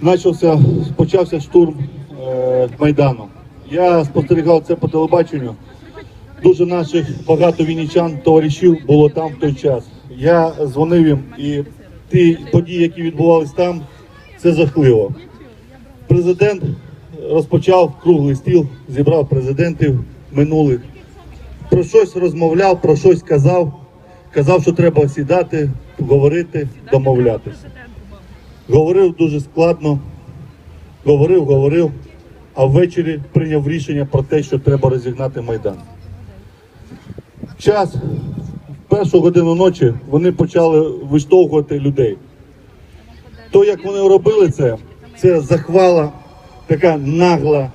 почався, почався штурм е, Майдану. Я спостерігав це по телебаченню. Дуже наших багато вінничан, товаришів було там в той час. Я дзвонив їм, і ті події, які відбувалися там, це жахливо. Президент розпочав круглий стіл, зібрав президентів минулих. Про щось розмовляв, про щось казав. Казав, що треба сідати, говорити, домовлятися. Говорив дуже складно, говорив, говорив, а ввечері прийняв рішення про те, що треба розігнати Майдан. Час, в першу годину ночі, вони почали виштовхувати людей. То, як вони робили це, це захвала, така нагла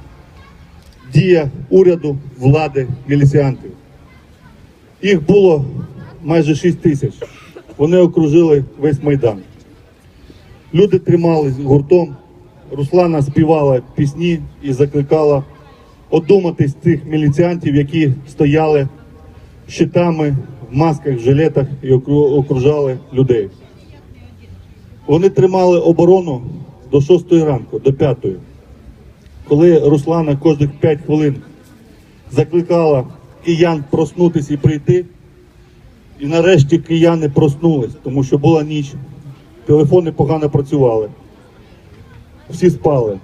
дія уряду, влади, міліціантів. Їх було майже 6 тисяч. Вони окружили весь майдан. Люди тримались гуртом. Руслана співала пісні і закликала одуматись цих міліціантів, які стояли щитами в масках, в жилетах і окружали людей. Вони тримали оборону до 6 ранку, до 5. Коли Руслана кожних 5 хвилин закликала киян проснутися і прийти, і нарешті кияни проснулись, тому що була ніч, телефони погано працювали, всі спали.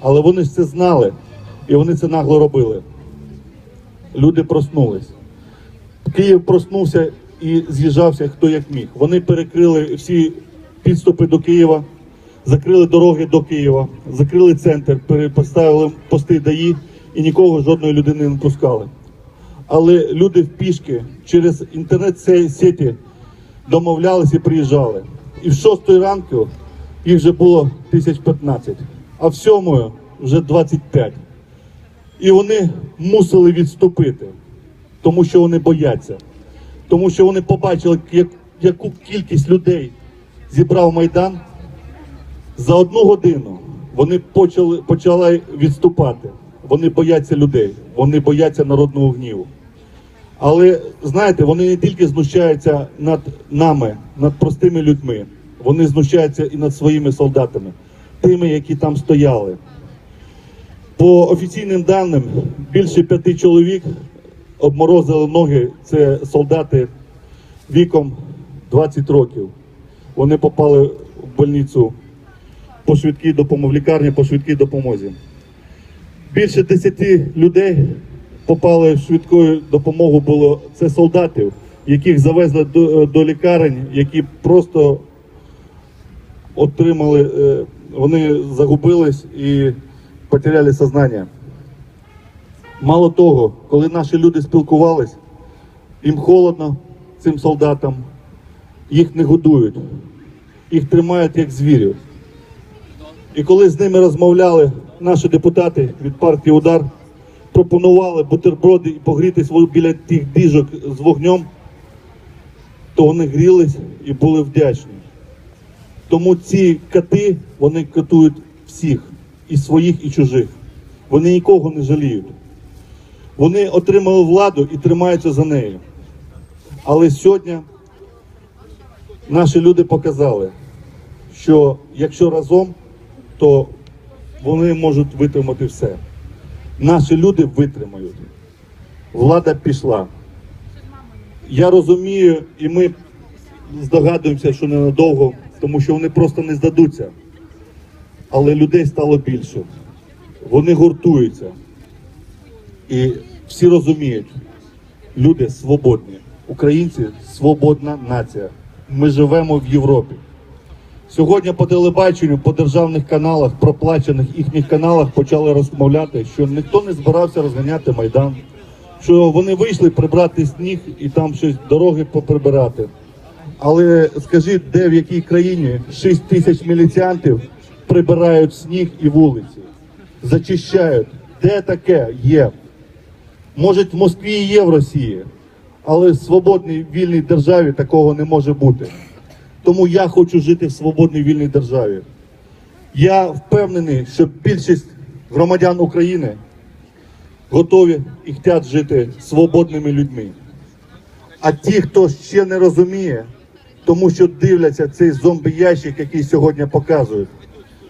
Але вони це знали, і вони це нагло робили. Люди проснулись. Київ проснувся і з'їжджався хто як міг. Вони перекрили всі підступи до Києва, закрили дороги до Києва, закрили центр, перепоставили пости ДАІ і нікого жодної людини не пускали. Але люди в пішки через інтернет-сеті домовлялися і приїжджали. І в 6 ранку їх вже було тисяч 15, а в 7 вже 25. І вони мусили відступити, тому що вони бояться, тому що вони побачили, як, яку кількість людей зібрав Майдан. За одну годину вони почали, почали відступати. Вони бояться людей, вони бояться народного гніву. Але знаєте, вони не тільки знущаються над нами, над простими людьми, вони знущаються і над своїми солдатами, тими, які там стояли. По офіційним даним, більше п'яти чоловік обморозили ноги. Це солдати віком 20 років. Вони попали в больницю по швидкій допомозі, в лікарні по швидкій допомозі. Більше 10 людей попали в швидку допомогу. Було це солдатів, яких завезли до, до лікарень, які просто отримали, е, вони загубились і потеряли сознання. Мало того, коли наші люди спілкувались, їм холодно цим солдатам, їх не годують, їх тримають як звірів. І коли з ними розмовляли наші депутати від партії Удар, пропонували бутерброди і погрітись біля тих діжок з вогнем, то вони грілись і були вдячні. Тому ці кати вони катують всіх, і своїх, і чужих. Вони нікого не жаліють. Вони отримали владу і тримаються за нею. Але сьогодні наші люди показали, що якщо разом, то вони можуть витримати все. Наші люди витримають. Влада пішла. Я розумію, і ми здогадуємося, що ненадовго, тому що вони просто не здадуться. Але людей стало більше. Вони гуртуються. І всі розуміють, люди свободні. Українці свободна нація. Ми живемо в Європі. Сьогодні по телебаченню, по державних каналах, проплачених їхніх каналах почали розмовляти, що ніхто не збирався розганяти Майдан, що вони вийшли прибрати сніг і там щось дороги поприбирати. Але скажіть, де в якій країні 6 тисяч міліціантів прибирають сніг і вулиці, зачищають? Де таке є? Може, в Москві і є в Росії, але в свободній вільній державі такого не може бути. Тому я хочу жити в свободній вільній державі. Я впевнений, що більшість громадян України готові і хочуть жити свободними людьми. А ті, хто ще не розуміє, тому що дивляться цей зомбі-ящик, який сьогодні показують,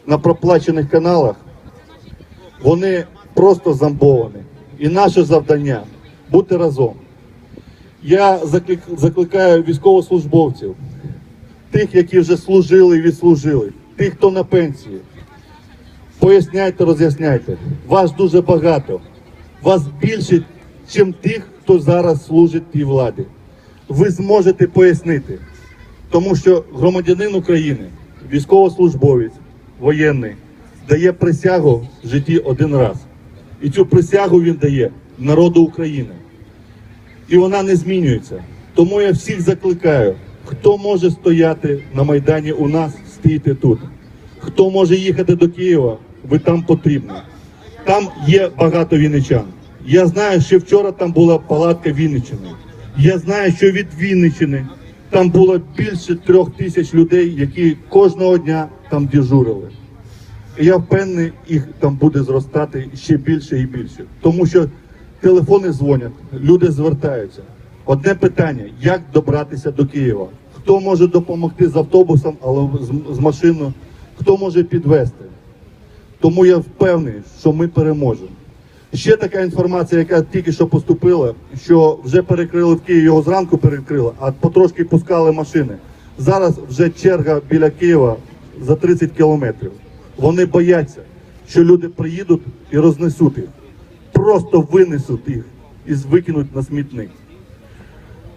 на проплачених каналах, вони просто зомбовані. І наше завдання бути разом. Я закликаю військовослужбовців, тих, які вже служили і відслужили, тих, хто на пенсії. Поясняйте, роз'ясняйте. Вас дуже багато. Вас більше, ніж тих, хто зараз служить тій владі. Ви зможете пояснити, тому що громадянин України, військовослужбовець, воєнний, дає присягу в житті один раз. І цю присягу він дає народу України. І вона не змінюється. Тому я всіх закликаю, хто може стояти на Майдані у нас, стійте тут. Хто може їхати до Києва, ви там потрібні. Там є багато вінничан. Я знаю, що вчора там була палатка Вінниччини. Я знаю, що від Вінниччини там було більше трьох тисяч людей, які кожного дня там дежурили. Я впевнений, їх там буде зростати ще більше і більше. Тому що телефони дзвонять, люди звертаються. Одне питання: як добратися до Києва? Хто може допомогти з автобусом або з, машиною? Хто може підвезти? Тому я впевнений, що ми переможемо. Ще така інформація, яка тільки що поступила, що вже перекрили в Києві, його зранку перекрили, а потрошки пускали машини. Зараз вже черга біля Києва за 30 кілометрів. Вони бояться, що люди приїдуть і рознесуть їх. Просто винесуть їх і викинуть на смітник.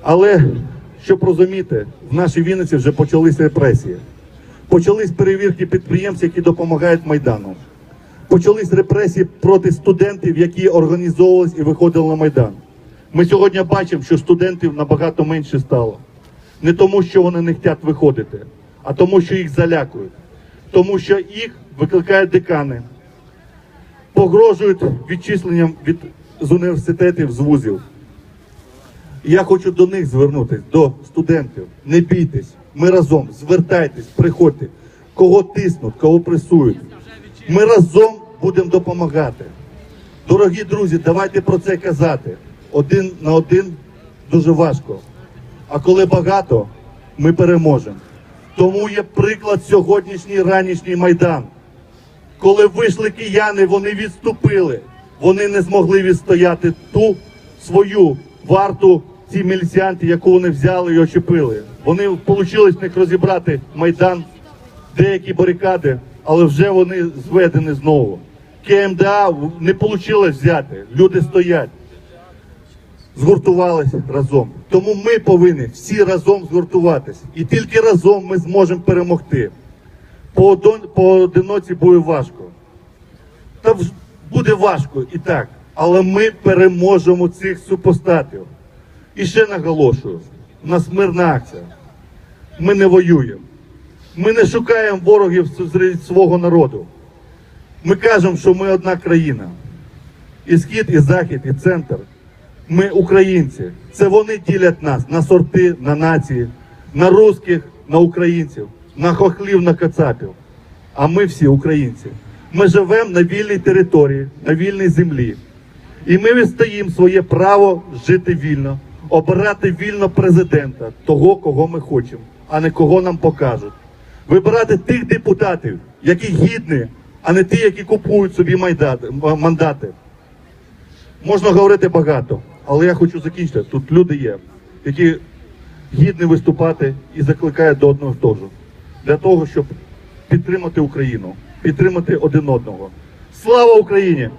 Але щоб розуміти, в нашій Вінниці вже почалися репресії. Почались перевірки підприємств, які допомагають Майдану. Почались репресії проти студентів, які організовувались і виходили на Майдан. Ми сьогодні бачимо, що студентів набагато менше стало. Не тому, що вони не хочуть виходити, а тому, що їх залякують. Тому що їх викликають декани, погрожують відчисленням від, з університетів, з вузів. Я хочу до них звернутися, до студентів. Не бійтесь, ми разом, звертайтесь, приходьте. Кого тиснуть, кого пресують. Ми разом будемо допомагати. Дорогі друзі, давайте про це казати. Один на один дуже важко. А коли багато, ми переможемо. Тому є приклад сьогоднішній ранішній майдан. Коли вийшли кияни, вони відступили. Вони не змогли відстояти ту свою варту, ці міліціянти, яку вони взяли і очепили. Вони вийшло в них розібрати майдан, деякі барикади, але вже вони зведені знову. КМДА не вийшло взяти. Люди стоять. Згуртувалися разом. Тому ми повинні всі разом згуртуватися. І тільки разом ми зможемо перемогти. Поодиноці буде важко. Та буде важко і так. Але ми переможемо цих супостатів. І ще наголошую: у нас мирна акція. Ми не воюємо. Ми не шукаємо ворогів серед свого народу. Ми кажемо, що ми одна країна. І схід, і захід, і центр. Ми українці. Це вони ділять нас на сорти, на нації, на русських, на українців, на хохлів, на кацапів. А ми всі українці. Ми живемо на вільній території, на вільній землі. І ми відстоїмо своє право жити вільно, обирати вільно президента, того, кого ми хочемо, а не кого нам покажуть. Вибирати тих депутатів, які гідні, а не ті, які купують собі майдати- мандати. Можна говорити багато, але я хочу закінчити. Тут люди є, які гідні виступати і закликають до одного того. Для того, щоб підтримати Україну, підтримати один одного. Слава Україні!